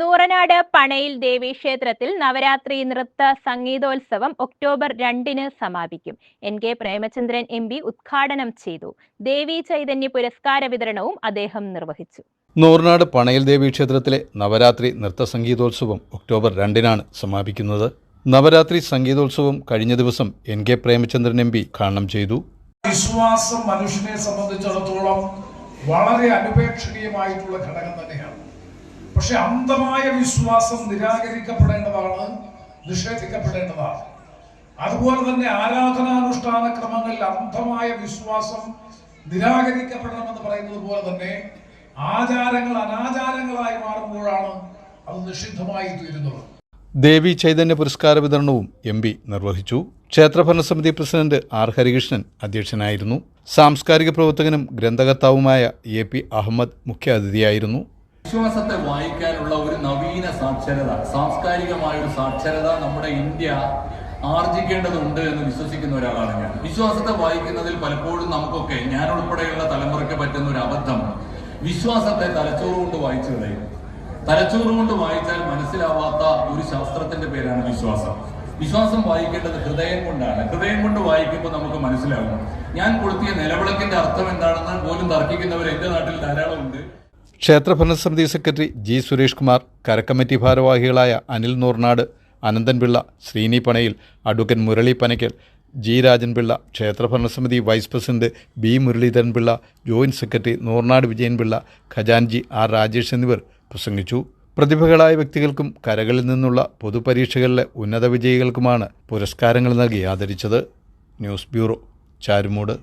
നൂറനാട് പണയിൽ ദേവീക്ഷേത്രത്തിൽ നവരാത്രി നൃത്ത സംഗീതോത്സവം ഒക്ടോബർ രണ്ടിന് സമാപിക്കും. N K Premachandran M P ഉദ്ഘാടനം ചെയ്തു. ദേവി ചൈതന്യ പുരസ്കാര വിതരണവും അദ്ദേഹം നിർവഹിച്ചു. നൂറനാട് പണയിൽ ദേവീക്ഷേത്രത്തിലെ നവരാത്രി നൃത്ത സംഗീതോത്സവം ഒക്ടോബർ രണ്ടിനാണ് സമാപിക്കുന്നത്. നവരാത്രി സംഗീതോത്സവം കഴിഞ്ഞ ദിവസം N K Premachandran M P ഉദ്ഘാടനം ചെയ്തു. വിശ്വാസം മനുഷ്യനെ സംബന്ധിച്ചിടത്തോളം വളരെ അനുപേക്ഷണീയമായിട്ടുള്ള ഘടകം തന്നെയാണ്. പക്ഷെ അന്ധമായ വിശ്വാസം നിരാകരിക്കപ്പെടേണ്ടതാണ് നിഷേധിക്കപ്പെടേണ്ടതാണ്. അതുപോലെ തന്നെ ആരാധനാനുഷ്ഠാന ക്രമങ്ങളിൽ അന്ധമായ വിശ്വാസം നിരാകരിക്കപ്പെടണമെന്ന് പറയുന്നത് പോലെ തന്നെ ആചാരങ്ങൾ അനാചാരങ്ങളായി മാറുമ്പോഴാണ് അത് നിഷിദ്ധമായി തീരുന്നത്. ദേവി ചൈതന്യ പുരസ്കാര വിതരണവും എം പി നിർവഹിച്ചു. ക്ഷേത്രഭരണസമിതി പ്രസിഡന്റ് ആർ ഹരികൃഷ്ണൻ അധ്യക്ഷനായിരുന്നു. സാംസ്കാരിക പ്രവർത്തകനും ഗ്രന്ഥകർത്താവുമായ എ പി അഹമ്മദ് മുഖ്യാതിഥിയായിരുന്നു. വിശ്വാസത്തെ വായിക്കാനുള്ള ഒരു നവീന സാക്ഷരത സാംസ്കാരികമായ ഒരു സാക്ഷരത നമ്മുടെ ഇന്ത്യ ആർജിക്കേണ്ടതുണ്ട് എന്ന് വിശ്വസിക്കുന്ന ഒരാളാണ് ഞാൻ. വിശ്വാസത്തെ വായിക്കുന്നതിൽ പലപ്പോഴും നമുക്കൊക്കെ ഞാൻ ഉൾപ്പെടെയുള്ള തലമുറയ്ക്ക് പറ്റുന്ന ഒരു അബദ്ധം വിശ്വാസത്തെ തലച്ചോറ് കൊണ്ട് വായിച്ചു കളയും. തലച്ചോറ് കൊണ്ട് വായിച്ചാൽ മനസ്സിലാവാത്ത ഒരു ശാസ്ത്രത്തിന്റെ പേരാണ് വിശ്വാസം. വിശ്വാസം വായിക്കേണ്ടത് ഹൃദയം കൊണ്ടാണ്. ഹൃദയം കൊണ്ട് വായിക്കുമ്പോൾ നമുക്ക് മനസ്സിലാകും. ഞാൻ കൊടുത്തിയ നിലവിളക്കിന്റെ അർത്ഥം എന്താണെന്ന് പോലും തർക്കിക്കുന്നവർ എന്റെ നാട്ടിൽ ധാരാളമുണ്ട്. ക്ഷേത്രഭരണസമിതി സെക്രട്ടറി ജി സുരേഷ് കുമാർ കരക്കമ്മിറ്റി ഭാരവാഹികളായ Anil Noornad Ananthanpillai Sreeni Panayil advocate Murali Panackal G Rajanpillai ക്ഷേത്രഭരണസമിതി vice president B Muraleedharanpillai joint secretary Noornad Vijayanpillai ഖജാൻജി R Rajesh എന്നിവർ പ്രസംഗിച്ചു. പ്രതിഭകളായ വ്യക്തികൾക്കും കരകളിൽ നിന്നുള്ള പൊതുപരീക്ഷകളിലെ ഉന്നത വിജയികൾക്കുമാണ് പുരസ്കാരങ്ങൾ നൽകി ആദരിച്ചത്. News bureau Charummood.